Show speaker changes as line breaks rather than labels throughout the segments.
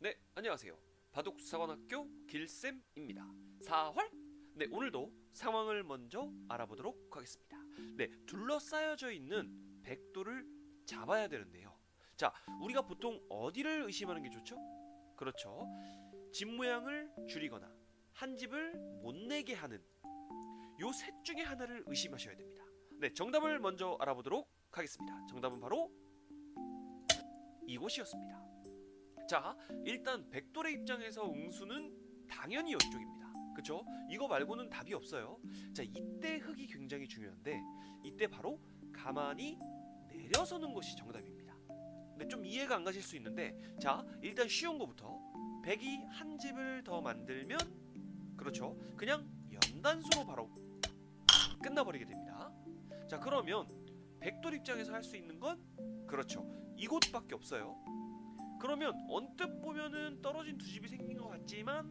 네, 안녕하세요. 바둑 사관학교 길쌤입니다. 4활? 네, 오늘도 상황을 먼저 알아보도록 하겠습니다. 네, 둘러싸여져 있는 백도를 잡아야 되는데요. 자, 우리가 보통 어디를 의심하는 게 좋죠? 그렇죠. 집 모양을 줄이거나 한 집을 못 내게 하는 요 셋 중에 하나를 의심하셔야 됩니다. 네, 정답을 먼저 알아보도록 하겠습니다. 정답은 바로 이곳이었습니다. 자, 일단 백돌의 입장에서 응수는 당연히 이쪽입니다. 그쵸? 이거 말고는 답이 없어요. 자, 이때 흙이 굉장히 중요한데 이때 바로 가만히 내려서는 것이 정답입니다. 근데 좀 이해가 안 가실 수 있는데 자, 일단 쉬운 거부터 백이 한 집을 더 만들면 그렇죠. 그냥 연단수로 바로 끝나버리게 됩니다. 자, 그러면 백돌 입장에서 할 수 있는 건 그렇죠. 이곳밖에 없어요. 그러면 언뜻 보면은 떨어진 두 집이 생긴 것 같지만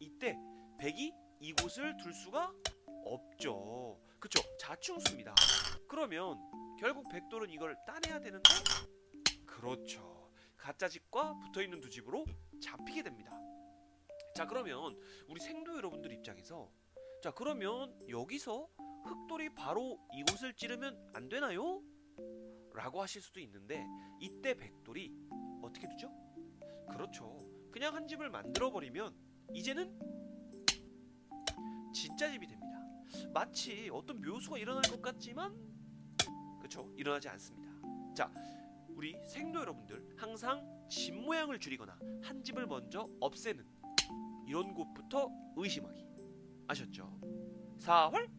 이때 백이 이곳을 둘 수가 없죠. 그쵸? 자충수입니다. 그러면 결국 백돌은 이걸 따내야 되는데 그렇죠. 가짜 집과 붙어 있는 두 집으로 잡히게 됩니다. 자 그러면 우리 생도 여러분들 입장에서 자 그러면 여기서 흑돌이 바로 이곳을 찌르면 안 되나요? 라고 하실 수도 있는데 백돌이 그냥 한 집을 만들어 버리면 이제는 진짜 집이 됩니다. 마치 어떤 묘수가 일어날 것 같지만 그렇죠. 일어나지 않습니다. 자, 우리 생도 여러분들 항상 집 모양을 줄이거나 한 집을 먼저 없애는 이런 곳부터 의심하기 아셨죠? 사활